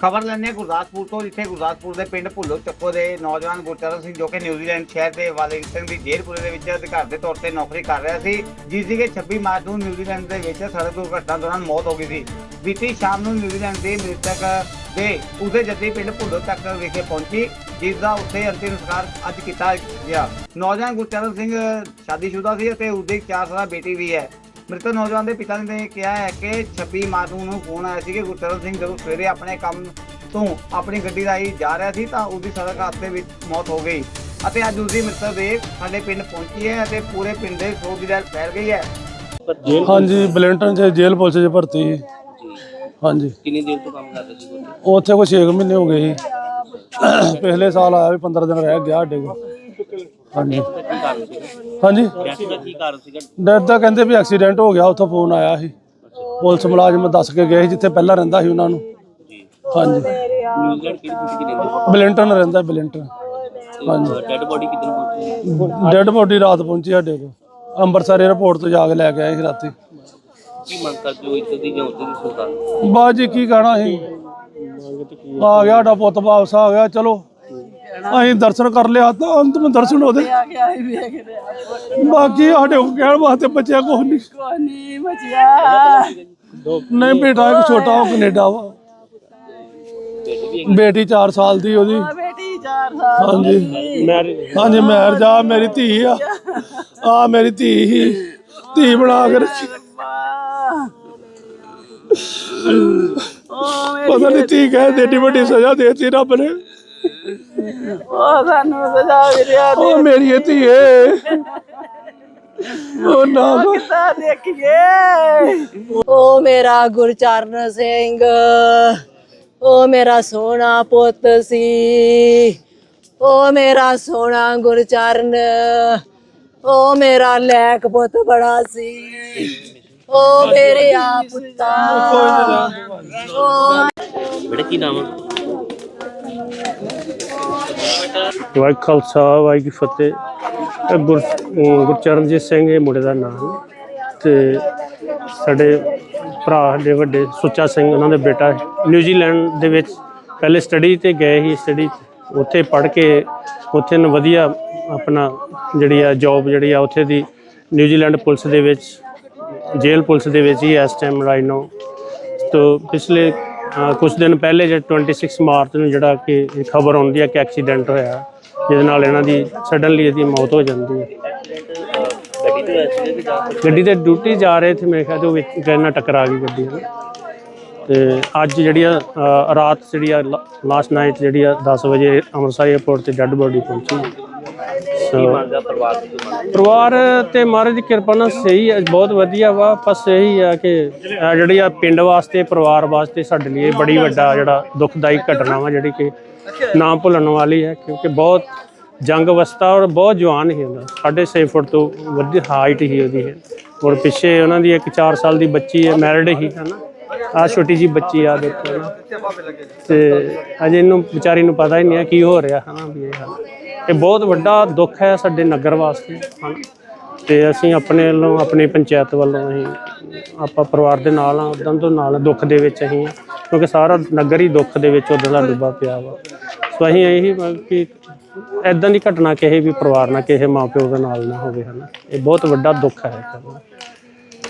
ਖਬਰ ਲੈਣੇ ਗੁਰਦਾਸਪੁਰ ਤੋਂ, ਜਿੱਥੇ ਗੁਰਦਾਸਪੁਰ ਦੇ ਪਿੰਡ ਭੁੱਲੋ ਚੱਕੋ ਦੇ ਨੌਜਵਾਨ ਗੁਰਚਰਨ ਸਿੰਘ ਜੋ ਕਿ ਨਿਊਜ਼ੀਲੈਂਡ ਸ਼ਹਿਰ ਦੇ ਵਾਲਿੰਗਟਨ ਦੀ ਜੇਲ੍ਹ ਦੇ ਵਿੱਚ ਅਧਿਕਾਰ ਦੇ ਤੌਰ ਤੇ ਨੌਕਰੀ ਕਰ ਰਿਹਾ ਸੀ, ਜਿਸ ਦੀ ਕਿ 26 ਮਾਰਚ ਨੂੰ ਨਿਊਜ਼ੀਲੈਂਡ ਦੇ ਵਿੱਚ ਸੜਕ ਦੁਰਘਟਨਾ ਦੌਰਾਨ ਮੌਤ ਹੋ ਗਈ ਸੀ। ਬੀਤੀ ਸ਼ਾਮ ਨੂੰ ਨਿਊਜ਼ੀਲੈਂਡ ਦੇ ਮ੍ਰਿਤਕ ਦੇ ਉਸੇ ਜੱਦੀ ਪਿੰਡ ਭੁੱਲੋ ਚੱਕ ਵਿਖੇ ਪਹੁੰਚੀ, ਜਿਸ ਦਾ ਉੱਥੇ ਅੰਤਿਮ ਸੰਸਕਾਰ ਅੱਜ ਕੀਤਾ ਗਿਆ। ਨੌਜਵਾਨ ਗੁਰਚਰਨ ਸਿੰਘ ਸ਼ਾਦੀशुदा ਸੀ ਅਤੇ ਉਸਦੀ ਇੱਕ 4 ਸਾਲਾ ਬੇਟੀ ਵੀ ਹੈ। ਮ੍ਰਿਤਕ ਨੌਜਵਾਨ ਦੇ ਪਿਤਾ ਨੇ ਕਿਹਾ ਹੈ ਕਿ 26 ਮਾਰਚ ਨੂੰ ਫੋਨ ਆਇਆ ਸੀ ਕਿ ਗੁਰਚਰਨ ਸਿੰਘ ਜਦੋਂ ਸਵੇਰੇ ਆਪਣੇ ਕੰਮ ਤੋਂ ਆਪਣੀ ਗੱਡੀ ਰਾਹੀਂ ਜਾ ਰਿਹਾ ਸੀ ਤਾਂ ਉਹਦੀ ਸੜਕ ਹਾਦਸੇ ਵਿੱਚ ਮੌਤ ਹੋ ਗਈ। ਅਤੇ ਅੱਜ ਉਸਦੀ ਮ੍ਰਿਤਕ ਦੇ ਸਾਡੇ ਪਿੰਡ ਪਹੁੰਚੀ ਹੈ ਅਤੇ ਪੂਰੇ ਪਿੰਡ ਦੇ ਸੋਗ ਦੀ ਲਹਿਰ ਫੈਲ ਗਈ ਹੈ। ਹਾਂਜੀ ਬਲੈਂਟਨ ਚ ਜੇਲ੍ਹ ਪੁਲਿਸ ਚ ਭਰਤੀ ਸੀ। ਹਾਂਜੀ। ਕਿੰਨੀ ਦੇਰ ਤੋਂ ਕੰਮ ਕਰਦੇ ਸੀ ਉੱਥੇ ਕੋਈ 6 ਮਹੀਨੇ ਹੋ ਗਏ ਸੀ। ਪਿਛਲੇ ਸਾਲ ਆਇਆ ਵੀ 15 ਦਿਨ ਰਹਿ ਗਿਆ ਸਾਡੇ ਕੋਲ। ਹਾਂਜੀ। ਕੀ ਕਾਰਨ ਸੀ ਹਾਂਜੀ। ਵੈਸੇ ਦਾ ਕੀ ਕਾਰਨ ਸੀਗਾ? ਡੈਥ ਦਾ ਕਹਿੰਦੇ ਵੀ ਐਕਸੀਡੈਂਟ ਹੋ ਗਿਆ ਉੱਥੋਂ ਫੋਨ ਆਇਆ ਸੀ। ਪੁਲਿਸ ਮੁਲਾਜ਼ਮ ਦੱਸ ਕੇ ਗਏ ਸੀ ਜਿੱਥੇ ਪਹਿਲਾਂ ਰਹਿੰਦਾ ਸੀ ਉਹਨਾਂ ਨੂੰ। ਜੀ। ਹਾਂਜੀ। ਨਿਊਜ਼ੀਲੈਂਡ ਕਿਹੜੀ ਸਿਟੀ ਰਹਿੰਦੇ ਬਲੈਂਟਨ ਰਹਿੰਦਾ ਬਲੈਂਟਨ। ਹਾਂਜੀ। ਡੈਡ ਬੋਡੀ ਕਿੱਧਰ ਪਹੁੰਚੀ? ਡੈੱਡ ਬੋਡੀ ਰਾਤ ਪਹੁੰਚੀ ਸਾਡੇ ਕੋਲ। ਅੰਮ੍ਰਿਤਸਰ 에ਅਰਪੋਰਟ ਤੋਂ ਜਾ ਕੇ ਲੈ ਕੇ ਆਏ ਸੀ ਰਾਤੀ। ਕੀ ਮੰਗ ਕਰਦੇ ਹੋ ਇੱਥੇ ਦੀ ਜਾਂ ਉੱਥੇ ਦੀ ਸਰਕਾਰ ਬਾਅਦ ਜੀ ਕੀ ਕਹਿਣਾ ਸੀ? ਆ ਗਿਆ ਸਾਡਾ ਪੁੱਤ ਵਾਪਸ ਆ ਗਿਆ ਚਲੋ। ਅਸੀਂ ਦਰਸ਼ਨ ਕਰ ਲਿਆ ਤਾਂ ਅੰਤਮ ਦਰਸ਼ਨ ਉਹਦੇ ਬਾਕੀ ਸਾਡੇ ਕੋਲ ਕਹਿਣ ਵਾਸਤੇ ਬੱਚਿਆ ਕੁਛ ਨਹੀਂ। ਕੋਨੀ ਬਚਿਆ। ਨਹੀਂ ਬੇਟਾ ਇੱਕ ਛੋਟਾ ਉਹ ਕੈਨੇਡਾ ਵਾ। ਬੇਟੀ 4 ਸਾਲ ਦੀ ਉਹਦੀ। ਬੇਟੀ 4 ਸਾਲ ਹਾਂਜੀ। ਹਾਂਜੀ ਮੈਰ ਜਾ ਮੇਰੀ ਧੀ ਆ। ਆ ਮੇਰੀ ਧੀ ਹੀ। ਧੀ ਬਣਾ ਕੇ ਰੱਖੀ। ਪਤਾ ਨਹੀਂ ਧੀ ਕਹੇ ਦੇਡੀ ਵੱਡੀ ਸਜ਼ਾ ਦੇਤੀ ਰੱਬ ਨੇ। ਉਹ ਸਾਨੂੰ ਸਜ਼ਾ ਮਿਲਿਆ ਉਹ ਮੇਰੀ ਧੀਏ ਉਹ ਨਾ ਕਿੱਦਾਂ ਦੇਖੀਏ? ਉਹ ਮੇਰਾ ਗੁਰਚਰਨ ਸਿੰਘ ਉਹ ਮੇਰਾ ਸੋਹਣਾ ਪੁੱਤ ਸੀ। ਉਹ ਮੇਰਾ ਸੋਹਣਾ ਗੁਰਚਰਨ ਉਹ ਮੇਰਾ ਲੈਕ ਪੁੱਤ ਬੜਾ ਸੀ। ਉਹ ਮੇਰੇ ਆ ਪੁੱਤਾ। ਉਹ ਬੇਟਾ ਕੀ ਨਾਮ ਹੈ ਵਾਹਿ ਖਾਲਸਾ ਵਾਹਿਗੁਰੂ ਫਤਿਹ। ਗੁਰ ਗੁਰਚਰਨਜੀਤ ਸਿੰਘ ਇਹ ਮੁੰਡੇ ਦਾ ਨਾਮ ਹੈ। ਤੇ ਸਾਡੇ ਭਰਾ ਦੇ ਵੱਡੇ ਸੁੱਚਾ ਸਿੰਘ, ਉਹਨਾਂ ਦੇ ਬੇਟਾ ਨਿਊਜ਼ੀਲੈਂਡ ਦੇ ਵਿੱਚ ਪਹਿਲੇ ਸਟੱਡੀ ਤੇ ਗਏ ਸੀ ਸਟੱਡੀ ਉੱਥੇ ਪੜ੍ਹ ਕੇ ਉੱਥੇ ਨੂੰ ਵਧੀਆ ਆਪਣਾ ਜਿਹੜੀ ਆ ਜੌਬ ਜਿਹੜੀ ਆ ਉੱਥੇ ਦੀ ਨਿਊਜ਼ੀਲੈਂਡ ਪੁਲਿਸ ਦੇ ਵਿੱਚ, ਜੇਲ੍ਹ ਪੁਲਿਸ ਦੇ ਵਿੱਚ ਹੀ ਇਸ ਟਾਈਮ ਰਾਈਨੋ ਨਾਓ ਤੋ ਪਿਛਲੇ ਕੁਝ ਦਿਨ ਪਹਿਲੇ ਜੇ 26 ਮਾਰਚ ਨੂੰ ਜਿਹੜਾ ਕਿ ਖਬਰ ਆਉਂਦੀ ਹੈ ਕਿ ਐਕਸੀਡੈਂਟ ਹੋਇਆ, ਜਿਹਦੇ ਨਾਲ ਇਹਨਾਂ ਦੀ ਸਡਨਲੀ ਇਹਦੀ ਮੌਤ ਹੋ ਜਾਂਦੀ ਹੈ। ਗੱਡੀ ਤੇ ਡਿਊਟੀ ਜਾ ਰਹੇ ਸੀ ਮੇਰੇ ਖਿਆਲ ਤੋਂ ਵਿੱਚ ਟ੍ਰੇਨ ਟਕਰਾ ਗਈ ਗੱਡੀ ਨਾਲ ਤੇ ਅੱਜ ਜਿਹੜੀ ਆ ਰਾਤ ਜਿਹੜੀ ਆ ਲਾਸਟ ਨਾਈਟ ਜਿਹੜੀ ਆ 10 ਵਜੇ ਅੰਮ੍ਰਿਤਸਰ 에ਅਰਪੋਰਟ ਤੇ ਡੈੱਡ ਬੋਡੀ ਪਹੁੰਚੀ। ਸੋ ਮੰਗਦਾ ਪਰਿਵਾਰ ਦੀ ਮੰਗ ਪਰਿਵਾਰ ਤੇ ਮਹਾਰਾਜ ਦੀ ਕਿਰਪਾ ਨਾਲ ਸਹੀ ਹੈ, ਬਹੁਤ ਵਧੀਆ ਵਾ, ਬਸ ਇਹੀ ਆ ਕਿ ਇਹ ਜਿਹੜੀ ਆ ਪਿੰਡ ਵਾਸਤੇ, ਪਰਿਵਾਰ ਵਾਸਤੇ ਸਾਡੇ ਲਈ ਇਹ ਬੜੀ ਵੱਡਾ ਜਿਹੜਾ ਦੁਖਦਾਈ ਘਟਨਾ ਵਾ ਜਿਹੜੀ ਕਿ ਨਾ ਭੁੱਲਣ ਵਾਲੀ ਹੈ, ਕਿਉਂਕਿ ਬਹੁਤ ਜੰਗ ਅਵਸਥਾ ਔਰ ਬਹੁਤ ਜਵਾਨ ਸੀ ਉਹਦਾ। ਸਾਢੇ ਛੇ ਫੁੱਟ ਤੋਂ ਵੱਡੀ ਹਾਈਟ ਹੀ ਉਹਦੀ ਹੈ। ਔਰ ਪਿੱਛੇ ਉਹਨਾਂ ਦੀ ਇੱਕ 4 ਸਾਲ ਦੀ ਬੱਚੀ ਹੈ ਮੈਰਿਡ ਹੀ ਹੈ ਨਾ ਆ ਛੋਟੀ ਜੀ ਬੱਚੀ ਆ ਦੇਖੋ ਨਾ ਤੇ ਅਜੇ ਇਹਨੂੰ ਵਿਚਾਰੀ ਨੂੰ ਪਤਾ ਹੀ ਨਹੀਂ ਹੈ ਕੀ ਹੋ ਰਿਹਾ ਹਨਾ ਵੀ ਇਹ ਹਾਲ। ਇਹ ਬਹੁਤ ਵੱਡਾ ਦੁੱਖ ਹੈ ਸਾਡੇ ਨਗਰ ਵਾਸਤੇ ਹਨਾ। ਤੇ ਅਸੀਂ ਆਪਣੇ ਵੱਲੋਂ ਆਪਣੀ ਪੰਚਾਇਤ ਵੱਲੋਂ ਅਸੀਂ ਆਪਾਂ ਪਰਿਵਾਰ ਦੇ ਨਾਲ ਆ ਉਦੋਂ ਤੋਂ ਨਾਲ ਦੁੱਖ ਦੇ ਵਿੱਚ ਅਸੀਂ ਹਾਂ, ਕਿਉਂਕਿ ਸਾਰਾ ਨਗਰ ਹੀ ਦੁੱਖ ਦੇ ਵਿੱਚ ਉਦੋਂ ਦਾ ਡੁੱਬਾ ਪਿਆ ਵਾ। ਸੋ ਅਸੀਂ ਇਹੀ ਮੰਗ ਕਿ ਐਦਾਂ ਦੀ ਘਟਨਾ ਕਿਸੇ ਵੀ ਪਰਿਵਾਰ ਨਾਲ ਕਿਸੇ ਮਾਪਿਓ ਦੇ ਨਾਲ ਨਾ ਹੋਵੇ ਹਨਾ। ਇਹ ਬਹੁਤ ਵੱਡਾ ਦੁੱਖ ਹੈ